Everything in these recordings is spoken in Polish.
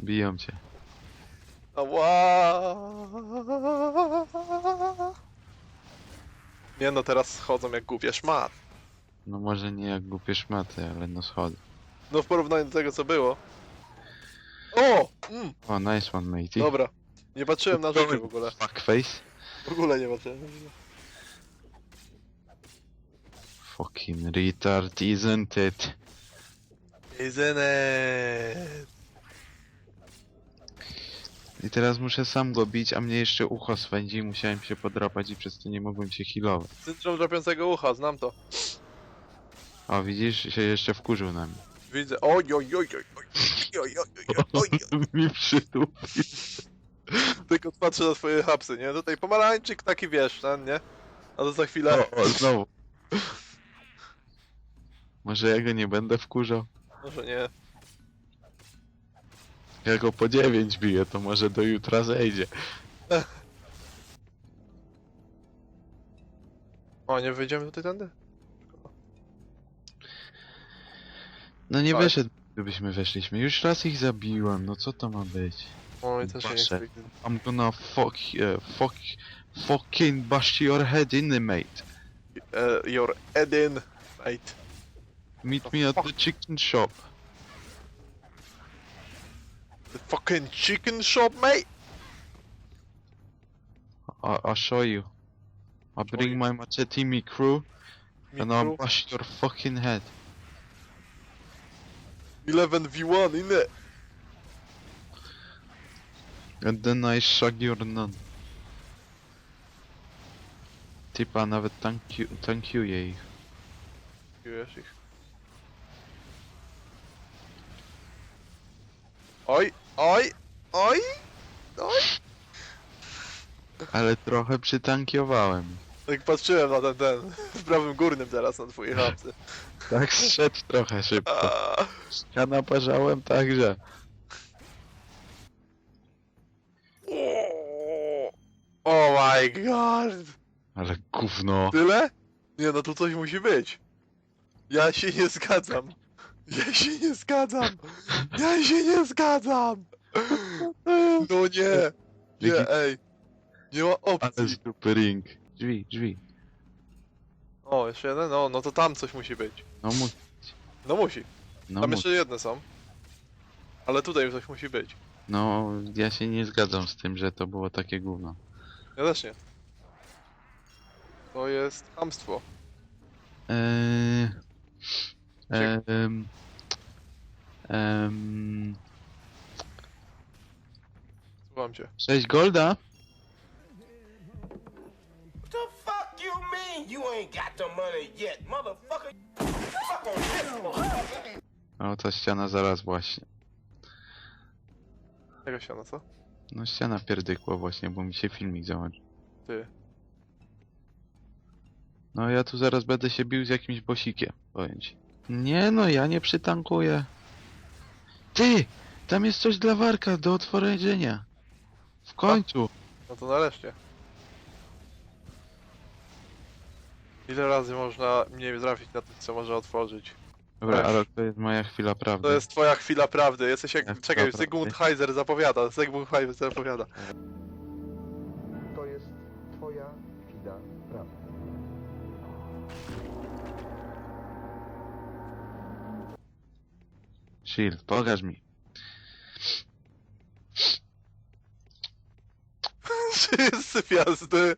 Biją cię. Ała! Nie no, teraz chodzą jak głupie szmat. No może nie jak głupie szmaty, ale no schody. No w porównaniu do tego co było. O! Mm, O, nice one, matey. dobra. Nie patrzyłem na rzeczy w ogóle. Fuckface. W ogóle nie patrzyłem. Fucking retard, isn't it? Isn't it? I teraz muszę sam go bić, a mnie jeszcze ucho swędzi i musiałem się podrapać i przez to nie mogłem się healować. Syndrom drapiącego ucha, znam to. O, widzisz? Się jeszcze wkurzył na mnie. Widzę. Oj, oj, oj, oj, oj, oj, oj, oj, oj, oj. mi przytuł. Tylko patrzę na swoje hapsy, nie? Tutaj pomarańczyk taki wiesz, ten, nie? A to za chwilę. O, o, znowu. Może ja go nie będę wkurzał? Może nie. Ja go po 9 biję, to może do jutra zejdzie. O, nie wyjdziemy tutaj tędy? No nie Ale- wyszedł, gdybyśmy weszliśmy. Już raz ich zabiłem, no co to ma być? O, i też się nie chce. I'm gonna fuck, uh, fuck, fucking bash your head in mate. Uh, your Edin, mate. Meet me at the chicken shop. The fucking chicken shop, mate! I I'll show you. I bring you. my machete me crew Me and I'll bash your fucking head. 11v1, innit? And then I shag your nun. Typa nawet tanki tankuję ich. Wiesz ich. Oj, oj, oj, oj! Ale trochę przytankiowałem. Tak patrzyłem na ten, ten, w prawym górnym teraz na twoje hapsy. Tak zszedł trochę szybko. Ja naparzałem także. Oh my god! Ale gówno. Tyle? Nie no, tu coś musi być. Ja się nie zgadzam. Ja się nie zgadzam. Ja się nie zgadzam. No nie. Nie, ej. Nie ma Ale opcji. z dupy ring. Drzwi, drzwi. O, jeszcze jeden? No, no to tam coś musi być. No mu... No musi. No, Tam mu... jeszcze jedne są. Ale tutaj coś musi być. no ja się nie zgadzam z tym, że to było takie gówno. Ja też nie. To jest hamstwo. Eee... Ehm... Ehm... Słucham cię. 6 golda? The fuck you mean you ain't got the money yet, motherfucker? Fuck on this one. O, ta ściana zaraz właśnie. Jaka ściana, co? No ściana pierdykła właśnie, bo mi się filmik załączył. Ty. No ja tu zaraz będę się bił z jakimś bosikiem, powiem ci. Nie no, ja nie przytankuję. Ty! Tam jest coś dla Warka do otworzenia. W końcu. No to nareszcie. Ile razy można mnie trafić na to, co może otworzyć? Dobra, Weź. ale to jest moja chwila prawdy. To jest twoja chwila prawdy. Jesteś jak... Jak Czekaj, chwila Zygmunt. Heiser zapowiada. Zygmunt Heiser zapowiada. To jest twoja chwila prawdy. Shield, pokaż mi. Wszyscy gwiazdy.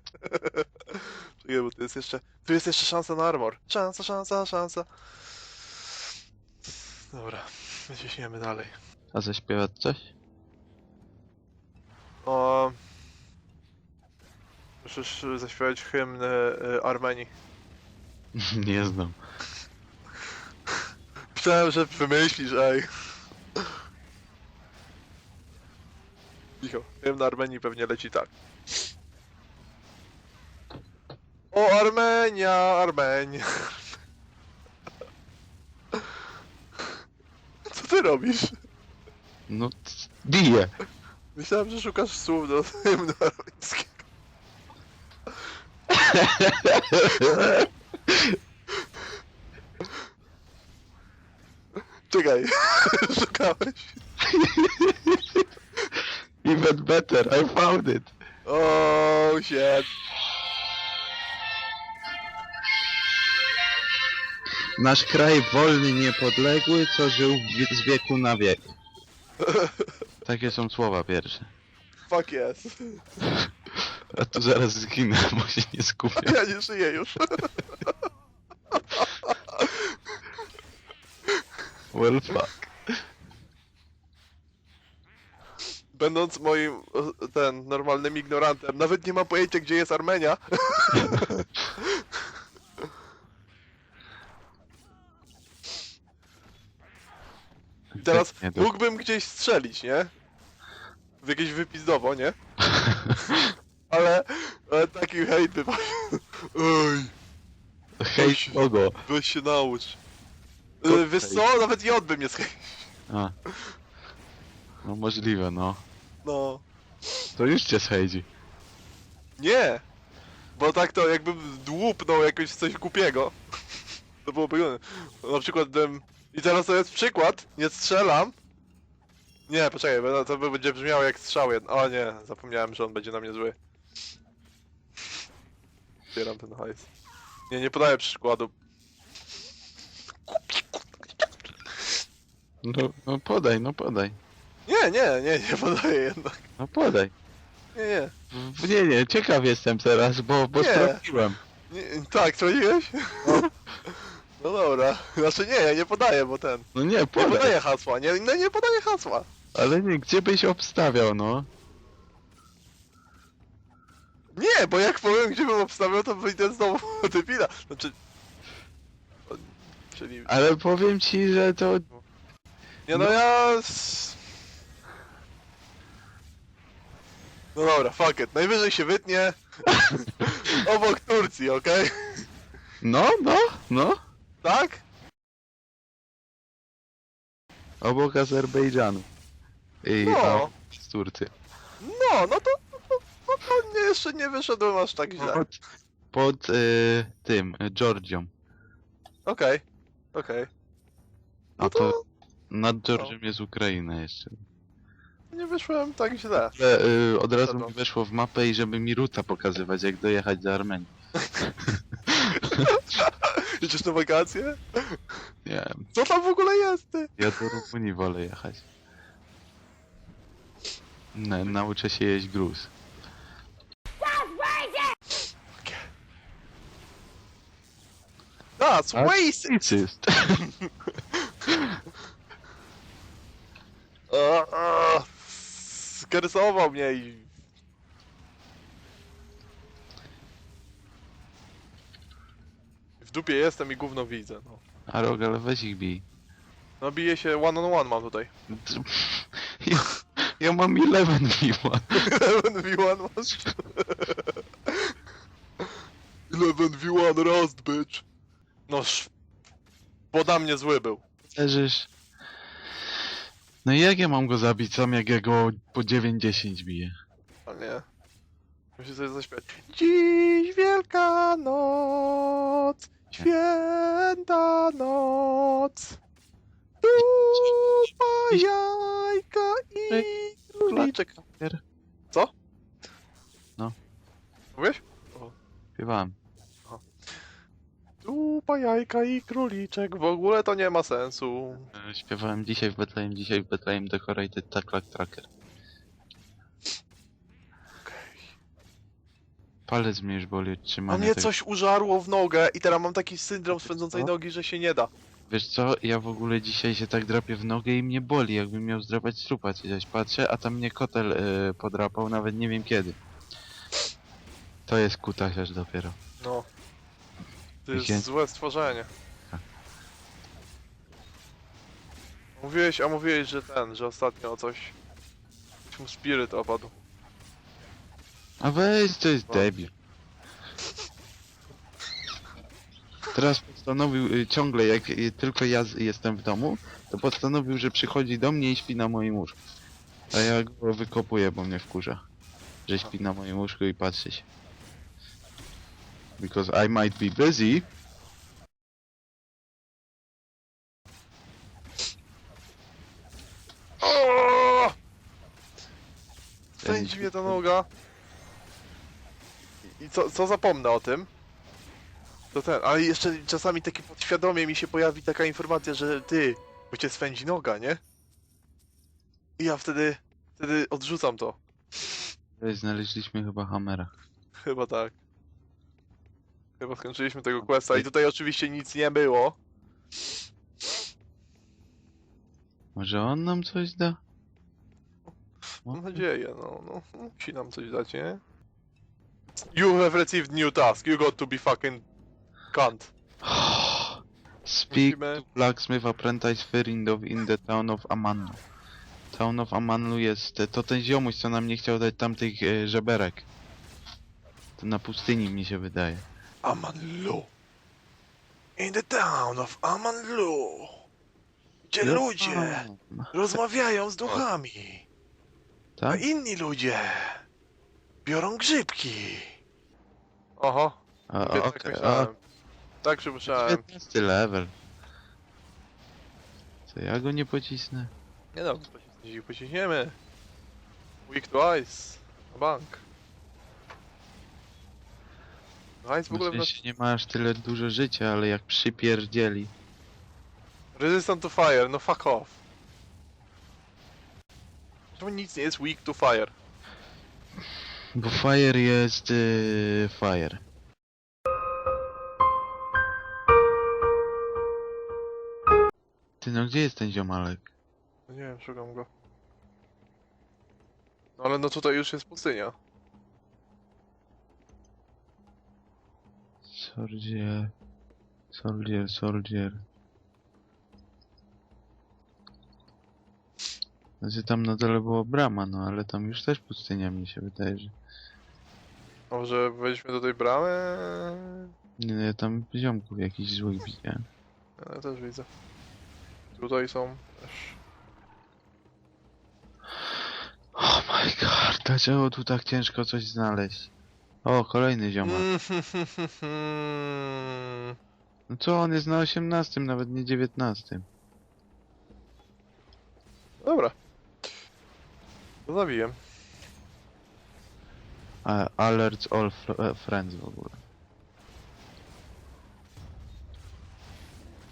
Czekaj, bo tu jest jeszcze... Tu jest jeszcze szansa na armor. Szansa, szansa, szansa. Dobra, ciśniemy dalej. A zaśpiewać coś? O... Musisz zaśpiewać hymn e, Armenii. nie znam. Myślałem, że wymyślisz, ej. Michał, hymn Armenii pewnie leci tak. O, Armenia, Armenia. Co ty robisz? No, c- bije. Myślałem, że szukasz słów do hymnu armeńskiego. Czekaj, szukałeś. even better, I found it. Oh shit. Nasz kraj wolny, niepodległy, co żył w z wieku na wiek. Takie są słowa pierwsze. Fuck yes. A tu zaraz zginę, bo się nie skupię. Ja nie żyję już. Well fuck. Będąc moim o, ten normalnym ignorantem, nawet nie mam pojęcia gdzie jest Armenia. I teraz Nie do- mógłbym gdzieś strzelić, nie? W jakieś wypizdowo, nie? Ale, ale taki hejt by Oj, Hejt kogo? weź się naucz. Y, Wiesz co, nawet J by mnie. A. No możliwe, no. No. To już cię schejdzi. Nie! Bo tak to jakbym dłupnął jakoś coś głupiego. To byłoby... Na przykład bym... I teraz to jest przykład, nie strzelam. Nie, poczekaj, bo to by będzie brzmiało jak strzał jeden. O nie, zapomniałem, że on będzie na mnie zły. Zbieram ten hajs. Nie, nie podaję przykładu. No, no podaj, no podaj. Nie, nie, nie, nie podaję jednak. No podaj. Nie, nie. W- Nie, nie, ciekaw jestem teraz, bo, bo Nie. sprawdziłem. nie tak, sprawdziłeś? No dobra. Znaczy nie, ja nie podaję, bo ten... No nie, Nie podaj. podaję hasła, nie, no nie podaję hasła. Ale nie, gdzie byś obstawiał, no? Nie, bo jak powiem, gdzie bym obstawiał, to wyjdę znowu debila. Znaczy... Czyli... Ale powiem ci, że to... Nie no ja... s- No dobra, fuck it. Najwyżej się wytnie obok Turcji, okej? No, no, no. Tak? Obok Azerbejdżanu. I No. z Turcji. No, no to... No no to nie, jeszcze nie wyszedłem aż tak źle. Pod, pod y, tym, y, Georgią. Okej, okej. A No to to nad Georgią jest Ukraina jeszcze. nie wyszłem tak źle. Ale y, od razu mi weszło w mapę i żeby mi ruta pokazywać, jak dojechać do Armenii. Idziesz na wakacje? Nie wiem, Co tam w ogóle jest, ty? ja do Rumunii wolę jechać. Na, nauczę się jeść gruz. That's A- racist! A, Skarysował mnie i... W dupie jestem i gówno widzę, no. A Rogal, weź ich bij. No bije się one on one mam tutaj. Ja, ja mam 11 v 11 v1 masz? 11 v1 Rust, bitch! Noż... Poda mnie zły był. Leżysz. No i jak ja mam go zabić sam, jak ja go po 9-10 biję? A nie. Muszę sobie zaśpiewać. Dziś wielka noc, święta noc. Dupa, jajka i króliczek. Co? No. Mówisz? Śpiewałem. Dupa, jajka i króliczek. W ogóle to nie ma sensu. E, Śpiewałem dzisiaj w Betlejem, dzisiaj w Betlejem Decorated Taklak Tracker. Palec mnie już boli od A trzymania mnie tego. coś użarło w nogę i teraz mam taki syndrom swędzącej Co? nogi, że się nie da. Wiesz co, ja w ogóle dzisiaj się tak drapię w nogę i mnie boli, jakbym miał zdrapać strupa czy coś. Patrzę, a tam mnie kotel e, podrapał, nawet nie wiem kiedy. To jest kutasiarz dopiero. No. To jest Gdzie? złe stworzenie. Tak. Mówiłeś, a mówiłeś, że ten, że ostatnio coś... Coś mu spiryt opadł. A weź, to jest debil. Teraz postanowił y, ciągle, jak y, tylko ja z- jestem w domu, to postanowił, że przychodzi do mnie i śpi na moim łóżku. A ja go wykopuję, bo mnie wkurza. Że śpi na moim łóżku i patrzy się. Because I might be busy. O! Swędzi mnie ta noga. I- I co, co zapomnę o tym? To ten, ale jeszcze czasami takie podświadomie mi się pojawi taka informacja, że ty, bo cię swędzi noga, nie? I ja wtedy, wtedy odrzucam to. Znaleźliśmy chyba Hammera. Chyba tak. Chyba skończyliśmy tego questa i tutaj oczywiście nic nie było. Może on nam coś da? Mam nadzieję, no, no, musi nam coś dać, nie? You have received new task, you got to be fucking cunt. Speak Musimy- to blacksmith apprentice Ferindow in the town of Amannu. Town of Amannu jest, to ten ziomuś, co nam nie chciał dać tamtych e, żeberek. To na pustyni mi się wydaje. Amanlu. In the town of Amanlu. Gdzie ludzie rozmawiają z duchami, a Tak? inni ludzie biorą grzybki. Oho, A, tak okej, a, myślałem. Tak przypuszczałem. 19 level. Co, ja go nie pocisnę? Nie no, pociśnij- pociśniemy. Week to ice. Na bank. No ice w ogóle W nas... nie ma aż tyle dużo życia, ale jak przypierdzieli. Resistant to fire, no fuck off. Czemu nic nie jest weak to fire? Bo fire jest... Yy, fire. Ty no gdzie jest ten ziomalek? No nie wiem, szukam go. No ale no tutaj już jest pustynia. Soldier... Soldier, soldier... Znaczy tam na dole było brama, no ale tam już też pustynia mi się wydaje, że... Może wejdźmy do tej bramy? Nie, no, ja tam ziomków jakichś złych widziałem. Ja też widzę. Tutaj są też. Oh my god, dlaczego tu tak ciężko coś znaleźć? O, kolejny ziomal. Mm. No co, on jest na 18, nawet nie 19. Dobra. To zabiję. A, alerts all fr e, friends w ogóle.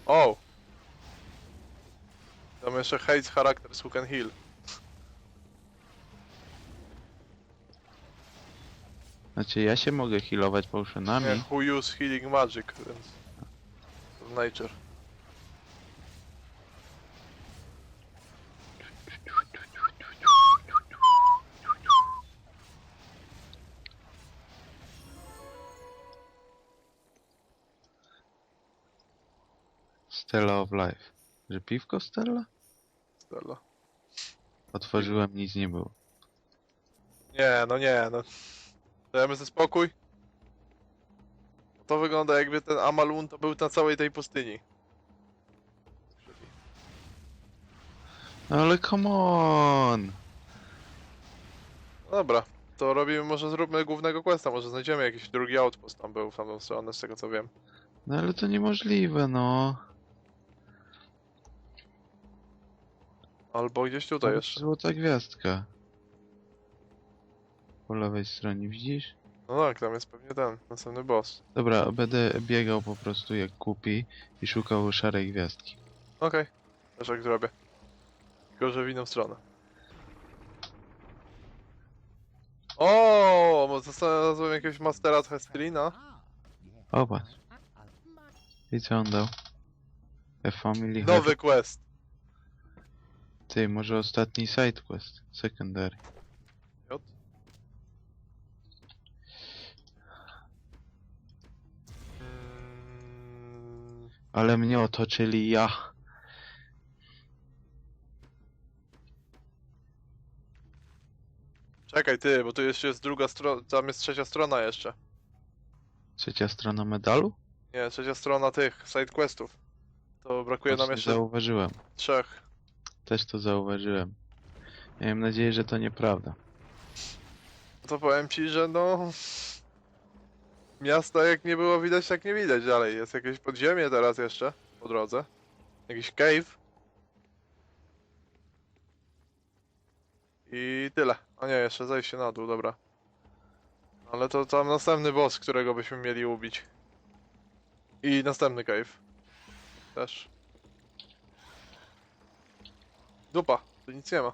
O! Tam jeszcze hates characters who can heal. Znaczy ja się mogę healować potionami. Nie, who use healing magic, więc... Nature. Stella of Life. Że piwko Stella? Stella. Otworzyłem, nic nie było. Nie, no nie, no. Dajemy sobie spokój. To wygląda jakby ten Amalun to był na całej tej pustyni. No ale come on! No dobra, to robimy, może zróbmy głównego questa, może znajdziemy jakiś drugi outpost tam był w tamtą stronę, z tego co wiem. No ale to niemożliwe, no. Albo gdzieś tutaj jeszcze. Złota gwiazdka. Po lewej stronie, widzisz? No tak, tam jest pewnie ten, następny boss. Dobra, będę biegał po prostu jak kupi i szukał szarej gwiazdki. Okej, też tak zrobię. Tylko, że w inną stronę. O, może znalazłem jakiegoś Mastera od Hestilina. Popatrz. I co on dał? A family Nowy quest. Ty, może ostatni side quest. Secondary. Ale mnie otoczyli ja. Czekaj ty, bo tu jeszcze jest druga strona, tam jest trzecia strona jeszcze. Trzecia strona medalu? Nie, trzecia strona tych side questów. To brakuje nam Właśnie jeszcze Zauważyłem. trzech. Też to zauważyłem. Miałem nadzieję, że to nieprawda. To powiem ci, że no... Miasta jak nie było widać, tak nie widać dalej. Jest jakieś podziemie teraz jeszcze po drodze. Jakiś cave. I tyle. A nie, jeszcze zejście na dół, dobra. Ale to tam następny boss, którego byśmy mieli ubić. I następny cave. Też. Dupa, tu nic nie ma.